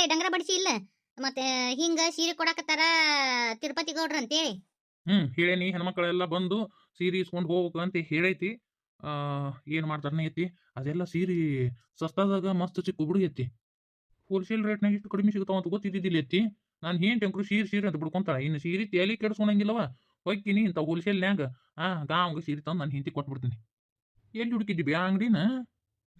ಹೇಳಿಲ್ಲ ಡಂಗರ ಬಡಿಸಿ ಇಲ್ಲ. ಮತ್ತೆ ಹಿಂಗ ಸೀರೆ ಕೊಡಕತ್ತಾರ ತಿರುಪತಿ ಗೌಡ್ರ ಅಂತೇಳಿ. ಹ್ಮ್ ಹೇಳೇನಿ ಹೆಣ್ಮಕ್ಳೆಲ್ಲ ಬಂದು ಸೀರೆ ಇಸ್ಕೊಂಡು ಹೋಗ್ಬೇಕು ಅಂತ ಹೇಳೈತಿ. ಆ ಏನ್ ಮಾಡ್ತಾರನೇ ಐತಿ ಅದೆಲ್ಲ ಸೀರೆ ಸಸ್ತಾದಾಗ ಮಸ್ತ್ ಚಿಕ್ಕ ಹುಡುಗಿ ಐತಿ. ಹೋಲ್ಸೇಲ್ ರೇಟ್ನಾಗ ಇಷ್ಟು ಕಡಿಮೆ ಸಿಗ್ತಾವ ಅಂತ ಗೊತ್ತಿದ್ದಿಲ್ಲ ಐತಿ. ನಾನು ಏನ್ ಟೆಂಕ್ರು ಸೀರೆ ಸೀರೆ ಅಂತ ಬಿಡ್ಕೊಂತಾಳ. ಇನ್ನು ಸೀರೆ ತೇಲಿ ಕೆಡ್ಸ್ಕೊಂಡಂಗಿಲ್ಲವ. ಹೋಗ್ತೀನಿ ಇಂಥ ಹೋಲ್ಸೇಲ್ನ್ಯಾಗ ಆ ಗಾಂವ್ಗೆ ಸೀರೆ ತಂದು ನಾನು ಹಿಂತಿ ಕೊಟ್ಬಿಡ್ತೀನಿ. ಎಲ್ಲಿ ಹುಡುಕಿದ್ದಿ ಆ ಅಂಗಡಿನ?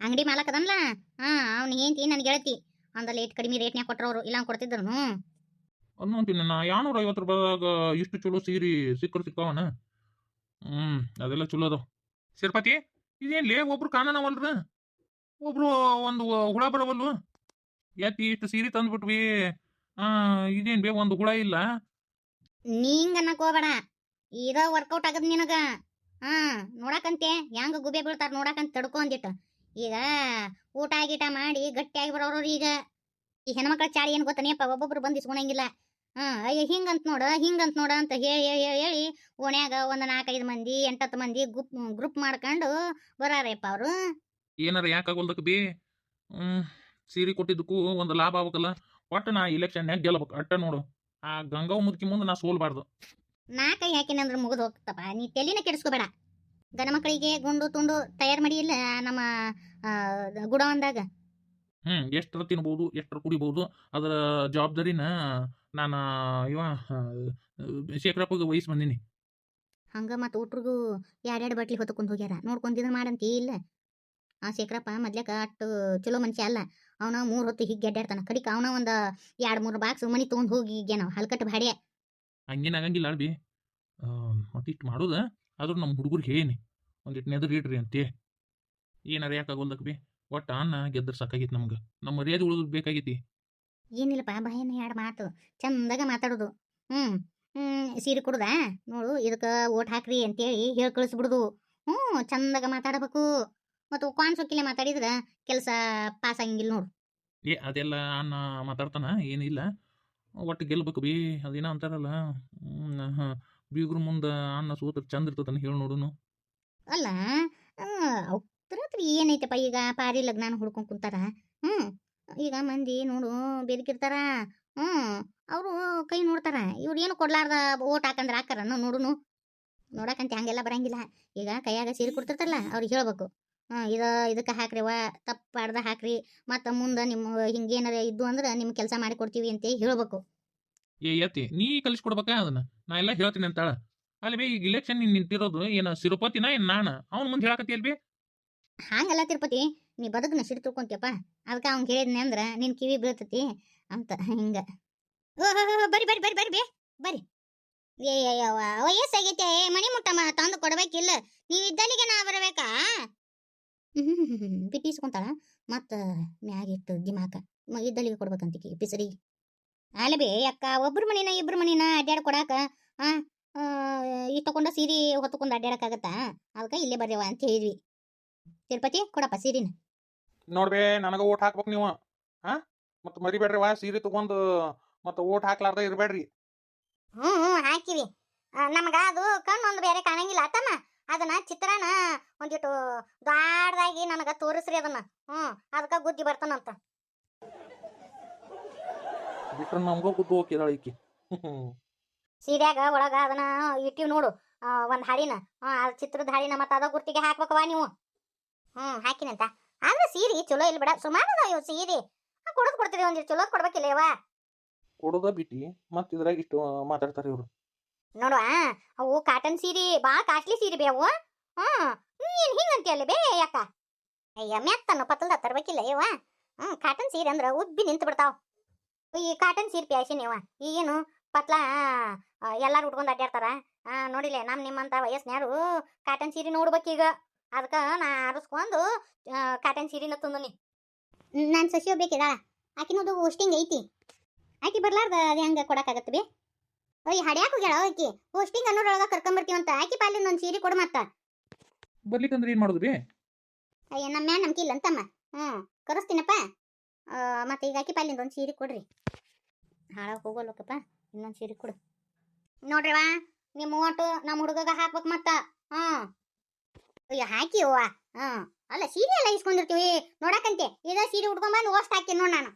ಅಂಗಡಿ ಮಾಲಕ್ ಅದನ್ಲ ಹಾ ಅವ್ನ ಏಂತಿ ನನ್ ಗೆಳತಿ. ಅಂದ ಲೇಟ್ ಕಡಿಮೆ ರೇಟ್ನ್ಯಾಗ ಕೊಟ್ರವ್ರು ಇಲ್ಲ ಕೊಡ್ತಿದ್ರು. ಅನ್ನೋಂತೀನಿ ನಾ ಯಾನೂರ ಐವತ್ತು ರೂಪಾಯಿದಾಗ ಇಷ್ಟು ಚಲೋ ಸೀರೆ ಸಿಕ್ಕರು ಸಿಕ್ಕಾವನ? ಹ್ಮ್ ಅದೆಲ್ಲ ಚಲೋ ಅದಾವ. ಸಿರ್ಪತಿ ಇದೇನ್ಲೇ ಒಬ್ರು ಕಾಣನವಲ್ರ ಒಬ್ರು ಒಂದು ಹುಳ ಬರವಲ್ಲು? ಯಾತಿ ಇಷ್ಟು ಸೀರೆ ತಂದ್ಬಿಟ್ವಿ. ಆ ಇದೇನ್ ಬೇ ಒಂದು ಹುಳ ಇಲ್ಲ? ನೀಂಗ ಅನ್ನಕ್ ಹೋಗ್ಬೇಡ. ಇದ ವರ್ಕೌಟ್ ಆಗದ್ ನಿನಗ. ಹಾ ನೋಡಕಂತೆ ಹೆಂಗ ಗುಬೆ ಬೀಳ್ತಾರ ನೋಡಕಂತ ತಡ್ಕೊ ಅಂದಿಟ್ಟು ಈಗ ಊಟ ಗೀಟ ಮಾಡಿ ಗಟ್ಟಿಯಾಗಿ ಬರೋರು ಈಗ. ಈ ಹೆಣ್ಮಕ್ಳ ಚಾಳಿ ಏನು ಗೊತ್ತನೇಪ್ಪ ಒಬ್ಬೊಬ್ರು ಬಂದು ಇಸ್ಕೊಳಂಗಿಲ್ಲ ಅಯ್ಯ ಅಯ್ಯೋ ಹಿಂಗಂತ ನೋಡ ಹಿಂಗಂತ ನೋಡ ಅಂತ ಹೇಳಿ ಹೇಳಿ ಹೇಳಿ ಓಣ್ಯಾಗ ಒಂದು ನಾಲ್ಕೈದು ಮಂದಿ ಎಂಟತ್ತು ಮಂದಿ ಗುಪ್ ಗ್ರೂಪ್ ಮಾಡ್ಕೊಂಡು ಬರಾರಪ್ಪ ಅವರು. ಏನಾರ ಯಾಕಾಗೋಲ್ದಕ್ಕೆ ಬಿ? ಹ್ಮ್ ಸೀರೆ ಕೊಟ್ಟಿದ್ದಕ್ಕೂ ಒಂದು ಲಾಭ ಆಗ್ಬೇಕಲ್ಲ. ಒಟ್ಟು ನಾ ಇಲೆಕ್ಷನ್ಯಾಗ ಗೆಲ್ಬೇಕು. ಅಟ್ಟ ನೋಡು ಆ ಗಂಗಾವ್ ಮುದುಕಿ ಮುಂದೆ ನಾ ಸೋಲ್ಬಾರ್ದು. ನಾ ಕೈ ಹಾಕಿನಂದ್ರ ಮುಗಿದು ಹೋಗ್ತಪ್ಪ. ನೀ ತಲೆನ ಕೆಡಿಸ್ಕೋಬೇಡ. ಗಣ ಮಕ್ಕಳಿಗೆ ಗುಂಡು ತುಂಡು ತಯಾರು ಮಾಡಿ ಇಲ್ಲ ನಮ್ಮ ಗುಡವಂದಾಗ ಹ್ಮ್ ಎಷ್ಟರ ತಿನ್ಬೋದು ಎಷ್ಟರ ಕುಡಿಬಹುದು ಅದರ ಜವಾಬ್ದಾರಿನ ನಾನು ಇವ ಶೇಖರಪ್ಪಗೆ ವಹಿಸಿ ಬಂದೀನಿ. ಹಂಗ ಮತ್ತು ಊಟ್ರಿಗೂ ಎರಡೆರಡು ಬಟ್ಲಿ ಹೊತ್ಕೊಂಡು ಹೋಗ್ಯಾರ? ನೋಡ್ಕೊಂಡಿದ್ರ ಮಾಡಂತಿ ಇಲ್ಲ. ಆ ಶೇಖರಪ್ಪ ಮೊದ್ಲೇಕ ಅಟ್ಟು ಚಲೋ ಮನುಷ್ಯ ಅಲ್ಲ. ಅವನ ಮೂರು ಹೊತ್ತು ಹಿಗ್ ಗೆಡ್ಡಾಡ್ತಾನ ಕಡಿಕ ಅವನ ಒಂದ ಎರಡ್ ಮೂರು ಬಾಕ್ಸ್ ಮನಿ ತಗೊಂಡ್ ಹೋಗಿ ನಾವು ಹಲ್ಕಟ್ಟು ಭಾಡ್ಯ ಹಂಗೇನಾಗಂಗಿಲ್ಲ ಅಳ್ಬಿ. ಮತ್ತಿಷ್ಟು ಮಾಡೋದ? ಆದ್ರೂ ನಮ್ಮ ಹುಡುಗರಿಗೆ ಹೇಳೀನಿ ಒಂದಿಟ್ಟು ನೆದ್ರಿ ಇಡ್ರಿ ಅಂತೆ ಏನಾರ ಯಾಕಾಗೋಲ್ದಕ್ಕೆ ಬಿ? ಒಟ್ಟು ಅನ್ನ ಗೆದ್ರ ಸಾಕಾಗಿತ್ತು ನಮ್ಗೆ. ನಮ್ಮ ಮರ್ಯಾದೆ ಉಳಿದ್ ಬೇಕಾಗೈತಿ. ಏನಿಲ್ಲಪ್ಪ ಭಯನ ಎರಡು ಮಾತು. ಚಂದಾಗ ಮಾತಾಡೋದು. ಹ್ಮ್ ಹ್ಮ್ ಸೀರೆ ಕೊಡುದ? ನೋಡು ಇದಕ್ಕೆ ಓಟ್ ಹಾಕ್ರಿ ಅಂತೇಳಿ ಹೇಳಿ ಕಳಿಸ್ಬಿಡುದು. ಹ್ಞೂ ಚಂದಾಗ ಮಾತಾಡಬೇಕು. ಮತ್ತು ಕಾನ್ ಸೊಕ್ಕಿಲೆ ಮಾತಾಡಿದ್ರ ಕೆಲಸ ಪಾಸ್ ಆಗಂಗಿಲ್ಲ ನೋಡು. ಏ ಅದೆಲ್ಲ ಅನ್ನ ಮಾತಾಡ್ತಾನ? ಏನಿಲ್ಲ. ಒಟ್ಟು ಗೆಲ್ಬೇಕು ಬಿ. ಅದೇನೋ ಅಂತಾರಲ್ಲ. ಬೀಗ್ರ ಮುಂದೆ ಅನ್ನ ಸೋತ್ರ ಚಂದ ಇರ್ತದನ್ನ ಹೇಳ ನೋಡುನು. ಅಲ್ಲ ಅವ್ರ ಹತ್ರ ಏನೈತಪ್ಪ ಈಗ? ಪಾರಿ ಲಗ್ನ ಹುಡ್ಕೊಂಡ್ ಕುಂತಾರ? ಹ್ಮ್ ಈಗ ಮಂದಿ ನೋಡು ಬೆದಕಿರ್ತಾರ ಹ್ಮ್ ಅವರು ಕೈ ನೋಡ್ತಾರ ಇವ್ರು ಏನು ಕೊಡ್ಲಾರ್ದ ಓಟ್ ಹಾಕಂದ್ರ ಹಾಕಾರ ನೋಡುನು. ನೋಡಕಂತ ಹಂಗೆಲ್ಲ ಬರಂಗಿಲ್ಲ. ಈಗ ಕೈಯಾಗ ಸೀರೆ ಕೊಡ್ತಿರ್ತಾರಲ್ಲ ಅವ್ರಿಗೆ ಹೇಳ್ಬೇಕು. ಹ್ಮ್ ಇದ ಇದಕ್ಕೆ ಹಾಕ್ರಿವ ತಪ್ಪಾಡ್ದ ಹಾಕ್ರಿ ಮತ್ತ ಮುಂದೆ ನಿಮ್ಮ ಹಿಂಗೇನಾರ ಇದ್ದು ಅಂದ್ರೆ ನಿಮ್ ಕೆಲಸ ಮಾಡಿ ಕೊಡ್ತೀವಿ ಅಂತ ಹೇಳ್ಬೇಕು. ಏ ಯತಿ ನೀ ಕಲಿಸ್ಕೊಡ್ಬೇಕಾ ಅದನ್ನ? ನಾ ಎಲ್ಲ ಹೇಳ್ತೀನಿ ಅಂತಾಳ. ಅಲ್ಲಿ ಬೇ ಈಗ ಇಲೆಕ್ಷನ್ ನೀನ್ ನಿಂತಿರೋದು ಏನ ಸಿರುಪತಿನ ಏನ್ ನಾನ? ಅವ್ನ ಮುಂದೆ ಹೇಳಕತ್ತಿಯಲ್ ಬಿ? ಹಾಂಗಲ್ಲ ತಿರುಪತಿ, ನೀ ಬದುಕನ ಸಿಡಿ ತಿಳ್ಕೊಂತಿಯಪ್ಪ. ಅದಕ್ಕೆ ಅವ್ನು ಹೇಳಿದ್ನೆ ಅಂದ್ರ ನಿನ್ ಕಿವಿ ಬೀಳ್ತತಿ ಅಂತ ಹಿಂಗ. ಬರಿ ಬರ್ರಿ ಬರ್ರಿ ಬರ್ರಿ ಬೇ, ಬರಿ. ಏ ಮಣಿ ಮುಟ್ಟಮ್ಮ, ತಂದು ಕೊಡ್ಬೇಕಿಲ್ಲ. ನೀವು ಇದ್ದಲ್ಲಿಗೆ ನಾ ಬರಬೇಕಾ? ಬಿಟ್ಟಿಸ್ಕೊಂತಾಳ. ಮತ್ತ ಮ್ಯಾಗಿಟ್ಟು ದಿಮಾಕ ಇದ್ದಲ್ಲಿಗೆ ಕೊಡ್ಬೇಕಂತಿಕಿ ಪಿಸರಿ ಅಲ್ಲ ಅಕ್ಕ ಒಬ್ರು ಮನಿನ ಇಬ್ರು ಮನಿನ ಅಡ್ಡಾಡ್ ಕೊಡಾಕ ಆ ಆ, ಈ ತಕೊಂಡ ಸೀರಿ ಹೊತ್ತಕೊಂಡ್ ಅಡ್ಡಾಡಕ್ಕಾಗತ್ತಾ ಅದಕ್ಕೆ ಇಲ್ಲೇ ಬರ್ದೇವ ಅಂತ ಹೇಳಿದ್ವಿ. ತಿರುಪತಿ ಕೊಡಪ್ಪ ಸೀರಿನ. ನೋಡ್ಬೇ ನನಗ ಓಟ್ ಹಾಕ್ಬೇಕು ನೀವು ಹಾ ಮತ್ ಮರಿಬೇಡ್ರಿ ವಾ ಸೀರೆ ತಗೊಂಡು ಮತ್ತು ಓಟ್ ಹಾಕ್ಲಾರ್ದ ಇರ್ಬೇಡ್ರಿ. ಹ್ಮ್ ಹ್ಮ್ ಹಾಕಿವಿ. ನಮಗ ಅದು ಕಣ್ಣೊಂದು ಒಂದು ಬೇರೆ ಕಾಣಂಗಿಲ್ಲ ತಮ್ಮ. ಅದನ್ನ ಚಿತ್ರಾನ ಒಂದಿಟ್ಟು ದಾಡ್ದಾಗಿ ನನಗ ತೋರಿಸ್ರಿ ಅದನ್ನ. ಹ್ಮ್ ಅದಕ್ಕ ಗುದ್ದಿ ಬರ್ತಾನಂತ. ಬಿಟ್ರ ನಮ್ಗ ಗುದ್ದು ಹೋಗಿದಾಳ ಈಕಿ. ಸೀರ್ಯಾಗ ಒಳಗ ಅದನ್ನ ಇಟ್ಟಿವ್ ನೋಡು ಆ, ಒಂದ್ ಹಾಡಿನ ಹಾಂ ಚಿತ್ರದ ಹಾಡಿನ ಮತ್ತ ಅದ ಗುರ್ತಿಗೆ ಹಾಕ್ಬೇಕವ ನೀವು. ಹ್ಮ್ ಹಾಕಿನಂತ. ಆದ್ರೆ ಸೀರಿ ಚಲೋ ಇಲ್ಲ ಬಿಡ ಸುಮಾರು ಅದಾವ ಇವ್ ಸೀರಿ. ಕೊಡದ್ ಕೊಡ್ತೀರಿ ಒಂದಿಟ್ಟು ಚಲೋ ಕೊಡ್ಬೇಕಿಲ್ಲ ಇವ? ಕೊಡೋದ ಬಿಟ್ಟಿ ಮತ್ ಇದ್ರಾಗ ಇಷ್ಟು ಮಾತಾಡ್ತಾರ ಇವ್ರು. ನೋಡುವ ಅವು ಕಾಟನ್ ಸೀರೆ ಬಾ ಕಾಸ್ಟ್ಲಿ ಸೀರೆ ಬೇ ಅವು. ಹ್ಮ್ ನೀನ್ ಹಿಂಗಂತೀಯಲ್ಲ ಬೇ ಯಾಕ ಅಯ್ಯ ಮೆತ್ತನ್ನು ಪತ್ತಲ್ದ ತರ್ಬೇಕಿಲ್ಲ ಇವ? ಹ್ಮ್ ಕಾಟನ್ ಸೀರೆ ಅಂದ್ರ ಉಬ್ಬಿ ನಿಂತು ಬಿಡ್ತಾವ ಈ ಕಾಟನ್ ಸೀರೆ ಪ್ಯಾಶನ್ ಇವ ಈಗೇನು ಪತ್ಲ ಎಲ್ಲಾರು ಉಟ್ಕೊಂಡ್ ಅಡ್ಡಾಡ್ತಾರ ಆ ನೋಡಿಲ್ಲ ನಮ್ ನಿಮ್ಮಂತ ವಯಸ್ನ್ಯಾರು ಕಾಟನ್ ಸೀರೆ ನೋಡ್ಬೇಕೀಗ ಅದಕ್ಕ ನಾ ಆರಿಸ್ಕೊಂಡು ಕಾಟನ್ ಸೀರೆನ ತಂದನಿ. ನಾನು ಸಸಿ ಬೇಕಿದ ಆಕಿನದು ಹೋಸ್ಟಿಂಗ್ ಐತಿ. ಆಕಿ ಬರ್ಲಾರ್ದ ಅದು ಹೆಂಗ ಕೊಡಕ್ಕಾಗತ್ತೆ ಬಿ? ಅಯ್ಯ ಹಡ್ಯಾಕ ಹೋಗ್ಯಾಳ ಆಕಿ? ಹೋಸ್ಟಿಂಗ್ ಅನ್ನೋರೊಳಗ ಕರ್ಕೊಂಬರ್ತೀವಂತ ಆಕಿ ಪಾಲಿನ ಒಂದ್ ಸೀರೆ ಕೊಡು ಮತ್ತ. ಬರ್ಲಿಕ್ಕಂದ್ರ ಏನ್ ಮಾಡೋದು ಬಿ? ಅಯ್ಯ ನಮ್ಮ ಮ್ಯಾನ್ ನಂಬಿಕೆ ಇಲ್ಲ ಅಂತಮ್ಮ ಹ್ಮ್ ಕರೆಸ್ತೀನಪ್ಪ. ಮತ್ತೆ ಈಗ ಆಕಿ ಪಾಲಿಂದ ಒಂದು ಸೀರೆ ಕೊಡ್ರಿ. ಹಾಳಾಗ ಹೋಗೋಲ್ಲಕ್ಕಪ್ಪ ಇನ್ನೊಂದು ಸೀರೆ ಕೊಡು. ನೋಡ್ರಿವಾ ನಿಮ್ಮ ಓಟು ನಮ್ಮ ಹುಡುಗಗ ಹಾಕ್ಬೇಕು ಮತ್ತೆ, ಹ್ಞೂ. ಅಯ್ಯ, ಹಾಕಿ ಅವ್ವ ಹಾಂ ಅಲ್ಲ, ಸೀರೆ ಎಲ್ಲ ಇಸ್ಕೊಂಡಿರ್ತೀವಿ ನೋಡಕಂತೆ ಇದ ಸೀರೆ ಉಟ್ಕೊಂಡ್ ಬಂದು ಓಸ್ಟ್ ಹಾಕಿ ನೋಡಿ ನಾನು.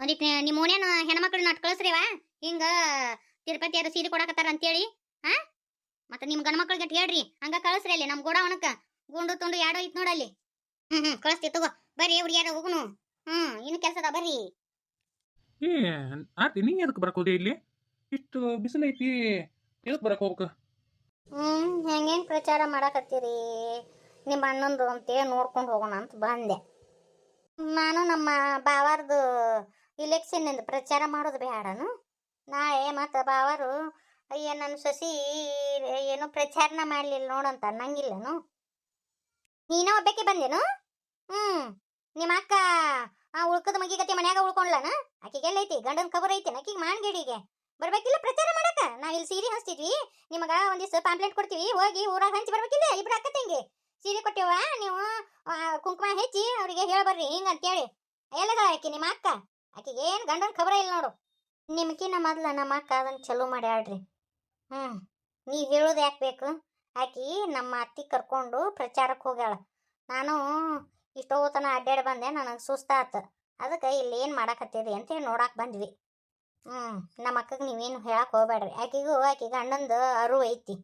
ಅದಕ್ಕೆ ನಿಮ್ಮ ಓನೇನು ಹೆಣ್ಮಕ್ಳು ನಟ್ ಹಿಂಗೆ ತಿರುಪತಿ ಯಾರು ಸೀರೆ ಕೊಡಕತ್ತಾರ ಅಂತೇಳಿ, ಹಾಂ? ಮತ್ತೆ ನಿಮ್ಮ ಗಂಡ ಮಕ್ಳಿಗೆ ಹೇಳ್ರಿ, ಹಂಗೆ ಕಳಿಸ್ರಿ ಅಲ್ಲಿ, ನಮ್ ಗೋಡವನಕ್ಕ, ಗುಂಡು ತುಂಡು ಯಾಡೋ ಐತ್ ನೋಡಲ್ಲಿ ಹ್ಞೂ ಹ್ಞೂ ಕಳಿಸ್ತೀವಿ ತಗೋ. ಬರ್ರಿ, ಹುಡುಗಿಯಾರ ಹೋಗುನು. ಹ್ಮ್ ಇನ್ನು ಕೆಲ್ಸದ ಬರ್ರಿ. ಏ ಆರ್ತಿ ನೀ ಎದಕ್ಕೆ ಬರಕ್ ಹೋದೆ ಇಲ್ಲಿ? ಇಷ್ಟು ಬಿಸಿಲು ಐತಿ ಎದಕ್ಕೆ ಬರಕ್ ಹೋಗ್ಬೇಕು? ಹ್ಮ್ ಹೆಂಗೇನ್ ಪ್ರಚಾರ ಮಾಡಕತ್ತೀರಿ? ನಿಮ್ಮ ಅಣ್ಣಂದು ಅಂತೇಳಿ ನೋಡ್ಕೊಂಡು ಹೋಗೋಣ ಅಂತ ಬಂದೆ. ನಾನು ನಮ್ಮ ಬಾವಾರ್ದು ಇಲೆಕ್ಷನ್ನಿಂದ ಪ್ರಚಾರ ಮಾಡೋದು ಬೇಡನು ನಾಳೆ ಮತ್ತು ಬಾವರು ಅಯ್ಯ ನನ್ನ ಸಸಿ ಏನು ಪ್ರಚಾರನ ಮಾಡಲಿಲ್ಲ ನೋಡಂತ ಅನ್ನಂಗಿಲ್ಲನು. ನೀನ ಒಬ್ಬಕ್ಕೆ ಬಂದೇನು? ಹ್ಞೂ ನಿಮ್ಮ ಅಕ್ಕ ಆ ಉಳ್ಕದ ಕತೆ ಮನ್ಯಾಗ ಉಳ್ಕೊಂಡ್ಲನ? ಆಕಿಗೆಲ್ಲ ಐತಿ ಗಂಡನ ಕಬರ್ ಐತಿ ಆಕಿಗೆ ಮಾನ್ಗೇಡಿಗೆ ಬರ್ಬೇಕಿಲ್ಲ ಪ್ರಚಾರ ಮಾಡಕ? ನಾವ್ ಇಲ್ಲಿ ಸೀರೆ ಹಚ್ತಿದ್ವಿ, ನಿಮಗ ಒಂದಿವ್ಸ ಪಾಂಪ್ಲೆಟ್ ಕೊಡ್ತೀವಿ, ಹೋಗಿ ಊರಾಗ ಹಂಚಿ ಬರ್ಬೇಕಿಲ್ಲ ಇಬ್ರು ಅಕ್ಕ ತಂಗಿ? ಸೀರೆ ಕೊಟ್ಟಿವ ನೀವು ಕುಂಕುಮ ಹೆಚ್ಚಿ ಅವ್ರಿಗೆ ಹೇಳ್ಬರ್ರಿ ಹಿಂಗ ಅಂತೇಳಿ ಎಲ್ಲದ ಆಕಿ ನಿಮ್ಮ ಅಕ್ಕ? ಆಕಿಗೆ ಏನ್ ಗಂಡನ ಖಬರ ಇಲ್ಲ ನೋಡು. ನಿಮ್ಕಿನ ಮೊದ್ಲ ನಮ್ಮ ಅಕ್ಕ ಅದನ್ನ ಚಲೋ ಮಾಡ್ಯಾಳ್ರಿ. ಹ್ಮ್, ನೀವ್ ಹೇಳೋದು ಯಾಕೆ ಬೇಕು? ಆಕಿ ನಮ್ಮ ಅತ್ತಿ ಕರ್ಕೊಂಡು ಪ್ರಚಾರಕ್ಕೆ ಹೋಗ್ಯಾಳ. ನಾನು ಇಷ್ಟೋ ತನ ಅಡ್ಡಾಡಿ ಬಂದೆ, ನನಗೆ ಸುಸ್ತಾತ. ಅದಕ್ಕೆ ಇಲ್ಲಿ ಏನು ಮಾಡಾಕತ್ತೀರಿ ಅಂತೇಳಿ ನೋಡಕ್ಕೆ ಬಂದ್ವಿ. ಹ್ಞೂ ನಮ್ಮ ಅಕ್ಕಗೆ ನೀವೇನು ಹೇಳಕ್ಕೆ ಹೋಗ್ಬೇಡ್ರಿ ಆಕೆಗೂ ಆಕೆ ಗಂಡಂದು ಅರು ಐತಿ.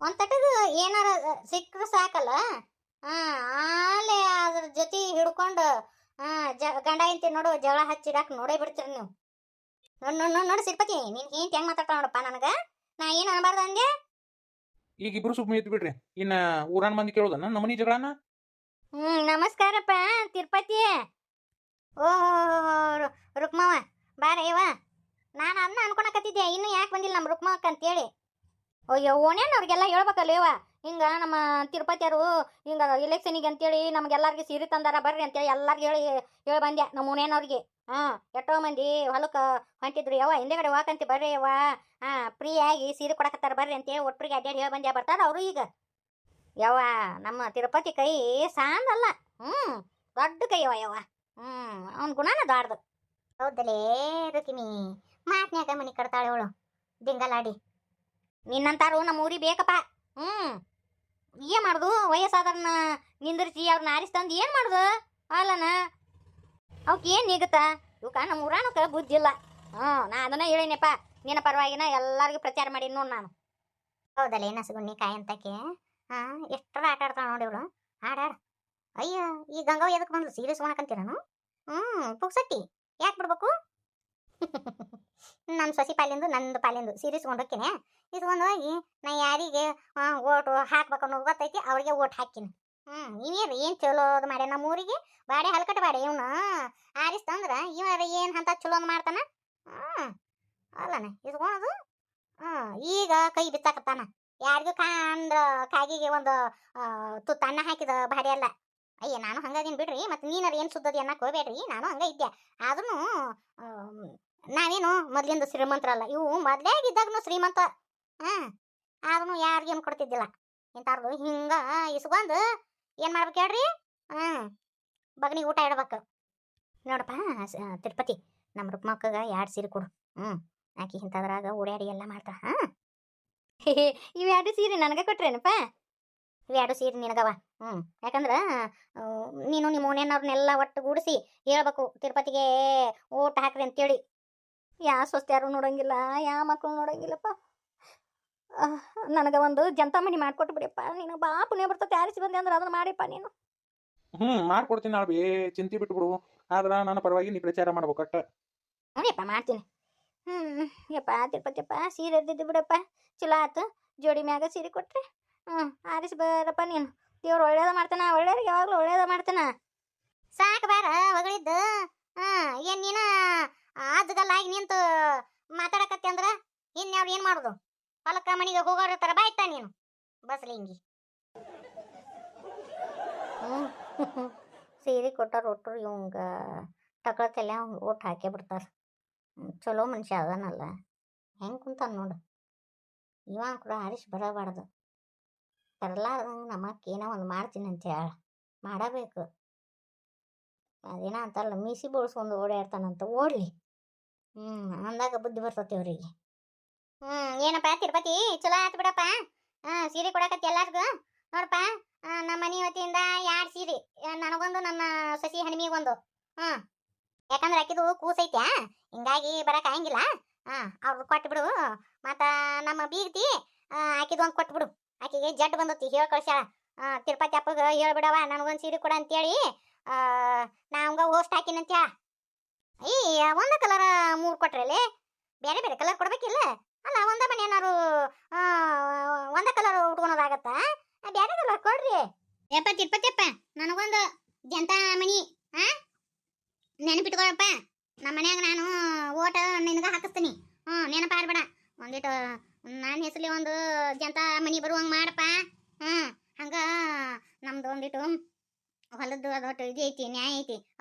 ಒಂದು ತಟಗ ಏನಾರ ಸಿಕ್ಕರೆ ಸಾಕಲ್ಲ? ಹಾಂ, ಆಲೆ ಅದ್ರ ಜೊತೆ ಹಿಡ್ಕೊಂಡು, ಹಾಂ, ಜ, ಗಂಡ ಇಂತಿ ನೋಡು, ಜಗಳ ಹಚ್ಚಿಡಾಕ ನೋಡೇ ಬಿಡ್ತೀರಿ ನೀವು. ನೋಡ್ ನೋಡ್ ನೋಡ್, ನೋಡಿ ಸಿರ್ಪತಿ, ನಿನ್ ಹೆಂಡತಿ ಹೆಂಗ್ ಮಾತಾಡ್ತಾಳ ನೋಡಪ್ಪ ನನಗ? ನಾ ಏನು ಅನ್ಬಾರ್ದು ಅಂದೆ? ಈಗ ಇಬ್ರು ಸುಮ್ಮನೆ ಇದ್ದು ಬಿಡ್ರಿ. ಇನ್ನ ಊರಾನ್ ಮಂದಿ ಕೇಳೋದನ್ನ ನಮ್ಮನಿ ಜಗಳನ? ಹ್ಮ್, ನಮಸ್ಕಾರಪ್ಪ, ತಿರುಪತಿ. ಓ ರುಕ್ಮವ್ವ ಬಾರೇವ ನಾನು ಅದನ್ನ ಅನ್ಕೊಳಕತ್ತಿದ್ದೆ, ಇನ್ನು ಯಾಕೆ ಬಂದಿಲ್ಲ ನಮ್ಮ ರುಕ್ಮಕ್ಕ ಅಂತೇಳಿ. ಅಯ್ಯೋ ಓಣ್ಯಾನ ಅವ್ರಿಗೆಲ್ಲ ಹೇಳ್ಬೇಕಲ್ಲೇವ ಹಿಂಗ ನಮ್ಮ ತಿರುಪತಿಯವರು ಹಿಂಗ ಇಲೆಕ್ಷನಿಗೆ ಅಂತೇಳಿ ನಮ್ಗೆಲ್ಲರಿಗೆ ಸೀರೆ ತಂದಾರ, ಬರ್ರಿ ಅಂತೇಳಿ ಎಲ್ಲರಿಗೂ ಹೇಳಿ ಹೇಳಿ ಬಂದೆ ನಮ್ಮ ಓಣ್ಯಾನವ್ರಿಗೆ ಹಾ ಎಷ್ಟೋ ಮಂದಿ ಹೊಲಕ್ಕೆ ಹೊಂಟಿದ್ರು, ಯವ್ವ. ಹಿಂದೆಗಡೆ ವಾಕಂತಿ ಬರ್ರಿ, ಯವ್ವ. ಹಾ ಫ್ರೀ ಆಗಿ ಸೀರೆ ಕೊಡಕತ್ತಾರ, ಬರ್ರಿ ಅಂತೇಳಿ ಒಟ್ಟಿಗೆ ಅಡ್ಡಾಡಿ ಹೇಳಿ ಬಂದೆ, ಬರ್ತಾರ ಅವರು ಈಗ. ಯವ್ವ, ನಮ್ಮ ತಿರುಪತಿ ಕೈ ಸಾಂದಲ್ಲ. ಹ್ಞೂ ದೊಡ್ಡ ಕೈಯವ ಯವ್ವ ಹ್ಞೂ ಅವ್ನ ಗುಣನ ದಾಡ್ದು ಹೌದಲೇ ರುಕಿನಿ ಮಾತ್ನ್ಯಾಗ ಮನಿ ಕಡ್ತಾಳೆ ಅವಳು. ದಿಂಗಲಾಡಿ. ನಿನ್ನಂತಾರು ನಮ್ಮ ಊರಿಗೆ ಬೇಕಪ್ಪ. ಹ್ಞೂ ಏನು ಮಾಡುದು? ವಯಸ್ಸಾದವ್ರನ್ನ ನಿಂದಿರಿಸಿ ಅವ್ರನ್ನ ಆರಿಸ್ತಂದು ತಂದು ಏನ್ ಮಾಡುದು? ಅಲ್ಲನ? ಅವಕ್ಕೆ ಏನು ನೀಗುತ್ತ? ಇವಕ್ಕ ನಮ್ಮ ಊರಾಣಕ ಬುದ್ಧಿ ಇಲ್ಲ. ಹ್ಮ್, ನಾ ಅದನ್ನ ಹೇಳಿನಪ್ಪ. ನಿನ್ನ ಪರವಾಗಿನ ಎಲ್ಲರಿಗೂ ಪ್ರಚಾರ ಮಾಡಿ ನೋಡಿ ನಾನು. ಹೌದಲ್ಲ ನಸಗುಣ್ಣಿ ಕಾಯಿ ಅಂತಕ್ಕೆ ಹಾ ಎಷ್ಟರ ಆಟ ಆಡ್ತಾಳ ನೋಡಿ ಇವಳು. ಆಡಾಡ ಅಯ್ಯ, ಈ ಗಂಗಾವ್ ಎದಕ್ಕೆ ಬಂದ್ಲು? ಸೀರಿಯಸ್ ಮಾಡಕಂತೀರನು ಹ್ಞೂ ಪುಕ್ಸಟ್ಟಿ ಯಾಕೆ ಬಿಡ್ಬೇಕು? ನಮ್ಮ ಸೊಸಿ ಪಾಲಿಂದು, ನಂದು ಪಾಲಿಂದು. ಸೀರಿಯಸ್ ಹೋಗ್ತೀನಿ. ಇಸ್ಕೊಂಡು ಹೋಗಿ ನಾ ಯಾರಿಗೆ ಓಟು ಹಾಕ್ಬೇಕು ಅನ್ನೋದು ಗೊತ್ತೈತಿ, ಅವ್ರಿಗೆ ಓಟ್ ಹಾಕಿನಿ ಹ್ಞೂ ನೀವೇನು ಏನು ಚಲೋದು ಮಾಡ್ಯ? ನಮ್ಮ ಊರಿಗೆ ಬಾಡೆ ಹಲ್ಕಟ್ಟ ಬಾಡೆ ಇವನು. ಆರಿಸ್ತಂದ್ರೆ ಇವ ಏನು ಅಂತ ಚಲೋದ್ ಮಾಡ್ತಾನ? ಹ್ಞೂ ಅಲ್ಲನ, ಇಸ್ಕೊಳೋದು? ಹಾಂ ಈಗ ಕೈ ಬಿತ್ತಾಕತ್ತಾನ. ಯಾರಿಗೂ ಕಾಂದ್ರ ಕಾಗಿಗೆ ಒಂದು ತುತ್ತ ಅನ್ನ ಹಾಕಿದ ಭಾರಿ ಅಲ್ಲ. ಅಯ್ಯ, ನಾನು ಹಂಗದೀನಿ ಬಿಡ್ರಿ, ಮತ್ತೆ ನೀನಾರ ಏನು ಸುದ್ದದಿ ಅನ್ನಕ್ಕೆ ಹೋಗ್ಬೇಡ್ರಿ, ನಾನು ಹಂಗ ಇದ್ದೆ ಆದ್ರೂ ನಾವೇನು ಮೊದ್ಲಿಂದ ಶ್ರೀಮಂತರಲ್ಲ ಇವು ಮೊದ್ಲೇ ಇದ್ದಾಗನು ಶ್ರೀಮಂತ. ಹಾಂ ಆದ್ರೂ ಯಾರಿಗೇನು ಕೊಡ್ತಿದ್ದಿಲ್ಲ. ಇಂಥವ್ರದ್ದು ಹಿಂಗ ಇಸ್ಕೊಂಡು ಏನು ಮಾಡ್ಬೇಕು ಹೇಳ್ರಿ? ಹಾಂ ಬಗನಿಗೆ ಊಟ ಇಡ್ಬೇಕು. ನೋಡಪ್ಪ ತಿರುಪತಿ ನಮ್ಮ ರುಕ್ಮಕ್ಕಗ ಎರಡು ಸೀರೆ ಕೊಡು. ಹ್ಞೂ ಆಕಿ ಇಂಥದ್ರಾಗ ಓಡಾಡಿ ಎಲ್ಲ ಮಾಡ್ತಾ ಹಾಂ. ಇವೆರಡು ಸೀರೆ ನನಗೆ ಕೊಟ್ರೇನಪ್ಪ? ಇವೆರಡು ಸೀರೆ ನಿನಗವ. ಹ್ಞೂ ಯಾಕಂದ್ರೆ ನೀನು ನಿಮ್ಮ ಒಟ್ಟು ಒಟ್ಟುಗೂಡಿಸಿ ಹೇಳ್ಬೇಕು ತಿರುಪತಿಗೆ ಓಟ್ ಹಾಕ್ರಿ ಅಂತೇಳಿ. ಯಾ ಸ್ವಸ್ತ್ಯಾರು ನೋಡಂಗಿಲ್ಲ ಯಾ ಮಕ್ಕಳು ನೋಡಂಗಿಲ್ಲಪ್ಪ. ನನಗೆ ಒಂದು ಜಂತಾಮಣಿ ಮಾಡಿಕೊಟ್ಟು ಬಿಡಿಯಪ್ಪ. ನೀನು ಬಾ ಪುಣ್ಯ ಬರ್ತದೆ ಬಂದೆ ಅಂದ್ರೆ ಅದನ್ನ ಮಾಡಿಪ್ಪ ನೀನು. ಹ್ಮ್ ಮಾಡ್ಕೊಡ್ತೀನಿ ನಾಳೆ ಬೇ ಚಿಂತೆ ಬಿಟ್ಬಿಡು. ಆದ್ರ ನನ್ನ ಪರವಾಗಿ ನೀ ಪ್ರಚಾರ ಮಾಡ್ಬೇಕು ಅಟ್ಟ. ಹ್ಞೂಯಪ್ಪ ಮಾಡ್ತೀನಿ. ಹ್ಞೂ ಯಪ್ಪ ತಿರುಪತಿಯಪ್ಪ ಸೀರೆ ಇದ್ದಿದ್ದು ಬಿಡಪ್ಪ. ಚಲೋ ಆತು. ಜೋಡಿ ಮ್ಯಾಗ ಸೀರೆ ಕೊಟ್ರೆ ಹ್ಞೂ ಆರಿಸಿ ಬರಪ್ಪ ನೀನು. ದೇವ್ರು ಒಳ್ಳೇದ ಮಾಡ್ತಾನ ಒಳ್ಳೇರಿಗೆ ಯಾವಾಗಲೂ ಒಳ್ಳೇದ ಮಾಡ್ತಾನ. ಸಾಕು ಬಾರ ಹೊಗಳಿದ್ದು. ಹಾಂ ಏನು ನೀನ ಆಗಿ ನಿಂತು ಮಾತಾಡಕತ್ತಿ ಅಂದ್ರೆ ಇನ್ಯಾವ್ರು ಏನು ಮಾಡೋದು? ಹೊಲಕ್ಕ ಮನೆಗೆ ಹೋಗೋರ ಬಾಯ್ತಾ ನೀನು. ಬಸ್ಲಿಂಗಿ ಹ್ಞೂ ಸೀರೆ ಕೊಟ್ಟಾರ ಒಟ್ಟರು ಇವಂಗ ಟಕಳತೆಲ್ಲ ಅವ್ನು ಓಟ್ ಹಾಕೇ ಬಿಡ್ತಾರ ಚಲೋ ಮನುಷ್ಯ ಅದನಲ್ಲ. ಹೆಂಗೆ ಕುಂತಾನ ನೋಡು. ಇವ ಕೂಡ ಹರೀಶ್ ಬರಬಾರ್ದು. ಬರಲಾರ್ದಂಗೆ ನಮ್ಮ ಅಕ್ಕ ಏನೋ ಒಂದು ಮಾಡ್ತೀನಿ ಅಂತ ಹೇಳ. ಮಾಡಬೇಕು. ಅದೇನ ಅಂತಲ್ಲ, ಮೀಸಿ ಬೋಳ್ಸ್ಕೊಂಡು ಓಡಾಡ್ತಾನಂತ. ಓಡ್ಲಿ. ಹ್ಞೂ ಅಂದಾಗ ಬುದ್ಧಿ ಬರ್ತತಿ ಅವರಿಗೆ. ಹ್ಞೂ ಏನಪ್ಪ ತಿರುಪತಿ? ಚಲೋ ಆಯ್ತು ಬಿಡಪ್ಪ. ಹಾಂ, ಸೀರೆ ಕೊಡಕತ್ತಿ ಎಲ್ಲರಿಗೂ. ನೋಡಪ್ಪ ನಮ್ಮ ಮನೆ ವತಿಯಿಂದ ಎರಡು ಸೀರೆ? ನನಗೊಂದು, ನನ್ನ ಸಸಿ ಹಣ್ಮಿಗೊಂದು ಹಾಂ ಯಾಕಂದ್ರೆ ಆಕಿದು ಕೂಸೈತ್ಯಾ ಹಿಂಗಾಗಿ ಬರಕ್ ಆಗಂಗಿಲ್ಲ. ಹಾ ಅವ್ರು ಕೊಟ್ಬಿಡು. ಮತ್ತ ನಮ್ಮ ಬೀಗ್ತಿ ಆಕಿದು ಒಂದು ಕೊಟ್ಬಿಡು. ಆಕಿಗೆ ಜಡ್ ಬಂದತಿ, ಹೇಳ ಕಳ್ಸ್ಯಾಳ. ತಿರುಪತಿ ಅಪ್ಪಗ ಹೇಳ್ಬಿಡವ ನನಗೊಂದು ಸೀರೆ ಕೊಡ ಅಂತೇಳಿ ನಾ ಅವಂಗ ಹೋಸ್ಟ್ ಹಾಕಿನಂತ್ಯ ಈ ಒಂದ ಕಲರ್ ಮೂರು ಕೊಟ್ರಲ್ಲಿ? ಬೇರೆ ಬೇರೆ ಕಲರ್ ಕೊಡ್ಬೇಕಿಲ್ಲ? ಅಲ್ಲ, ಒಂದ ಮನೆ ಏನಾರು ಒಂದ ಕಲರ್ ಉಟ್ಕೊಳೋದಾಗತ್ತ? ಬೇರೆ ಕಲರ್ ಕೊಡ್ರಿ. ಯಪ್ಪ ತಿರುಪತಿಯಪ್ಪ ನನಗೊಂದು ಜಂತ ಮನಿ ಹಾ ನೆನಪಿಟ್ಕೊಳಪ್ಪ ನಮ್ಮ ಮನ್ಯಾಗ ನಾನು ಓಟ ನಿನಗ ಹಾಕಿಸ್ತೀನಿ ಹ್ಞೂ ನೆನಪಾಡ್ಬೇಡ ಒಂದಿಟ್ಟು ನನ್ನ ಹೆಸರಲ್ಲಿ ಒಂದು ಜಂತ ಮನಿ ಬರುವಂಗೆ ಮಾಡಪ್ಪ ಹ್ಞೂ ಹಂಗ ನಮ್ದು ಒಂದಿಟ್ಟು ಹೊಲದ್ದು ಅದೊಟ್ಟು ಇದು ಐತಿ ನ್ಯಾಯ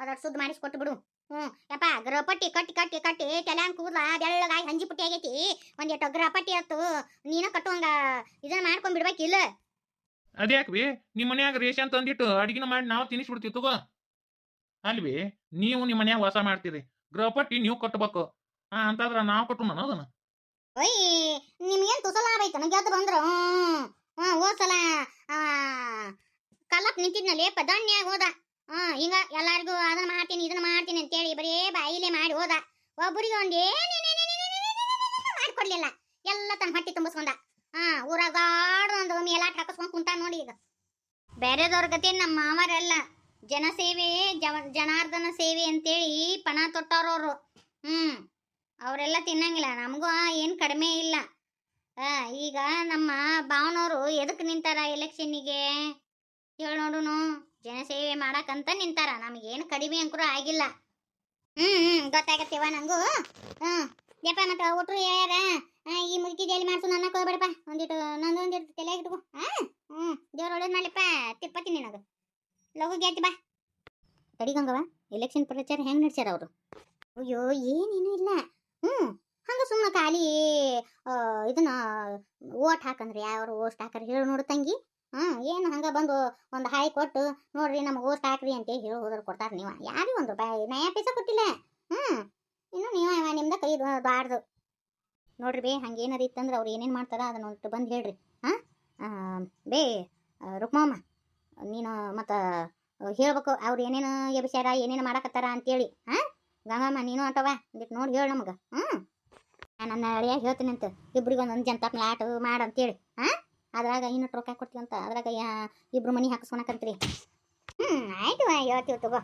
ಐತಿ ಅದೊಟ್ಟು ಮಾಡಿಸಿ ಕೊಟ್ಟು ಬಿಡು. ಹ್ಞೂ ಯಪ್ಪ ಗ್ರಹಪಟ್ಟಿ ಕಟ್ಟಿ ಕಟ್ಟಿ ಕಟ್ಟಿ ತಲ್ಯಾಂಗ ಕೂದ್ಲ ಬೆಳ್ಳಗಾಗಿ ಹಂಜಿ ಪುಟ್ಟಿ ಆಗೈತಿ. ಒಂದು ಎಟ್ಟು ಗ್ರಹಪಟ್ಟಿ ಆಯ್ತು ನೀನ ಕಟ್ಟುವಂಗ ಇದನ್ನ ಮಾಡ್ಕೊಂಡ್ ಬಿಡ್ಬೇಕಿಲ್ಲ ಅದ್ಯಾಕ್ವಿ ನಿಮ್ಮ ಮನ್ಯಾಗ ರೇಷನ್ ತಂದಿಟ್ಟು ಅಡಿಗೆನ ಮಾಡಿ ನಾವು ತಿನ್ನಿಸ್ಬಿಡ್ತೀವಿ ತಗೋ. ಅಲ್ವಿ ನೀವು ನಿಮ್ಮ ಮನ್ಯಾಗ ವಾಸ ಮಾಡ್ತೀರಿ. ಗೃಹಪಟ್ಟಿ ನೀವು ಕಟ್ಟಬೇಕು ಹಾ ಅಂತಂದ್ರ ನಾವು ಕಟ್ಟು ನಾನು ಅದನ್ನ ಓಯ್ ನಿಮ್ಗೇನ್ ತುಸಲ ಆಯ್ತು ಗೆದ್ದು ಬಂದ್ರು? ಹ್ಞೂ ಹ್ಞೂ ಹೋದ್ಸಲ ಆ, ಕಲ್ಲಪ್ ನಿಂತಿದ್ನಲ್ಲಿ ಪದಣ್ಯಾಗ ಹೋದ. ಹಿಂಗ ಎಲ್ಲಾರ್ಗು ಅದನ್ನ ಮಾಡ್ತೀನಿ ಇದನ್ನ ಮಾಡ್ತೀನಿ ಅಂತೇಳಿ ಬರೀ ಬಾಯಿಲೆ ಮಾಡಿ ಹೋದ ಒಬ್ಬರಿಗೆ ಒಂದೇ ಮಾಡ್ಕೊಡ್ಲಿಲ್ಲ ಎಲ್ಲ ತನ್ನ ಹೊಟ್ಟಿ ತುಂಬಿಸ್ಕೊಂಡ ಹಾ ಊರಾಗ ಒಂದು ಮೇಲಾಟ ಹಾಕಿಸ್ಕೊಂಡು ಕುಂತ ನೋಡಿ ಈಗ ಬೇರೆದವ್ರ ಗತಿ ನಮ್ಮ ಮಾವರೆಲ್ಲ ಜನಸೇವೆ ಜವ ಜನಾರ್ದನ ಸೇವೆ ಅಂತೇಳಿ ಪಣ ತೊಟ್ಟವ್ರವ್ರು ಹ್ಮ್ ಅವರೆಲ್ಲ ತಿನ್ನಂಗಿಲ್ಲ ನಮಗೂ ಏನು ಕಡಿಮೆ ಇಲ್ಲ ಈಗ ನಮ್ಮ ಭಾವನವರು ಎದಕ್ಕೆ ನಿಂತಾರ ಎಲೆಕ್ಷನ್ನಿಗೆ ಹೇಳಿ ನೋಡುನು ಜನಸೇವೆ ಮಾಡಕ್ಕಂತ ನಿಂತಾರ. ನಮಗೇನು ಕಡಿಮೆ ಅಂಕರು ಆಗಿಲ್ಲ. ಹ್ಮ್ ಹ್ಞೂ ಗೊತ್ತಾಗತ್ತೇವ ನಂಗೂ. ಹ್ಞೂ ಯಪ್ಪ ಮತ್ತೆ ಒಟ್ರು ಆ, ಈ ಮುದುಕಿ ಜೈಲಿ ಮಾಡ್ಸು ನನ್ನ ಹೋಗ್ಬೇಡಪ್ಪ. ಒಂದಿಟ್ಟು ನಂದು ಒಂದಿಟ್ಟು ತಲೆ ಇಟ್ಕೊ. ಹಾ ಹ್ಮ್ ದೇವ್ರ ಒಳ್ಳೇದ್ ಮಾಡ್ಲಿಪ್ಪ ತಿಪ್ಪತ್ತಿ ಅದು ಲಘು ಗೆದ್ದು ಬಾ. ತಡಿಗಂಗವ ಎಲೆಕ್ಷನ್ ಪ್ರಚಾರ ಹೆಂಗ್ ನಡ್ಸ್ಯಾರ ಅವರು? ಅಯ್ಯೋ ಏನೇನು ಇಲ್ಲ. ಹ್ಮ್ ಹಂಗ ಸುಮ್ಮನೆ ಖಾಲಿ ಇದನ್ನ ಓಟ್ ಹಾಕಂದ್ರೆ ಯಾರು ಓಸ್ಟ್ ಹಾಕರ್ ಹೇಳು ನೋಡು ತಂಗಿ. ಹ್ಮ್, ಏನು ಹಂಗ ಬಂದು ಒಂದು ಹಾಯ್ ಕೊಟ್ಟು, ನೋಡ್ರಿ ನಮ್ಗೆ ಓಸ್ಟ್ ಹಾಕ್ರಿ ಅಂತ ಹೇಳಿ ಹೋದ್ರೆ ಕೊಡ್ತಾರ ನೀವು. ಯಾರಿ ಒಂದು ರೂಪಾಯಿ, ನಯಾ ಪೈಸಾ ಕೊಟ್ಟಿಲ್ಲ. ಹ್ಮ್, ಇನ್ನು ನೀವು ನಿಮ್ದು ಕೈ ಬಾರ್ದು. ನೋಡ್ರಿ ಬೇ, ಹಂಗೇನಾರ ಇತ್ತಂದ್ರೆ ಅವ್ರು ಏನೇನು ಮಾಡ್ತಾರ ಅದನ್ನ ಒಂದು ಬಂದು ಹೇಳ್ರಿ. ಹಾಂ ಬೇ ರುಕ್ಮಮ್ಮ, ನೀನು ಮತ್ತು ಹೇಳ್ಬೇಕು ಅವ್ರು ಏನೇನು ಎಬ್ಸ್ಯಾರ, ಏನೇನು ಮಾಡಕತ್ತಾರ ಅಂತೇಳಿ. ಹಾಂ, ಗಂಗಮ್ಮ, ನೀನು ಅಂಟವ ಬಿಟ್ಟು ನೋಡಿ ಹೇಳು ನಮಗೆ. ಹ್ಞೂ ನಾನು ನನ್ನ ಅಳಿಯ ಹೇಳ್ತೀನಿ ಅಂತ ಒಂದು ಜನ ಜನತಾ ಪ್ಲಾಟ್ ಮಾಡು ಅಂತೇಳಿ. ಹಾಂ ಅದ್ರಾಗ ಇನ್ನೊಟ್ಟು ರೊಕ್ಕ ಕೊಡ್ತೀವಂತ ಅದ್ರಾಗ ಯಾ ಇಬ್ರು ಮನೆ ಹಾಕಿಸ್ಕೊಳಕಂತ್ರಿ ಹ್ಞೂ ಆಯ್ತು ಹೇಳ್ತೀವಿ ತಗೋ.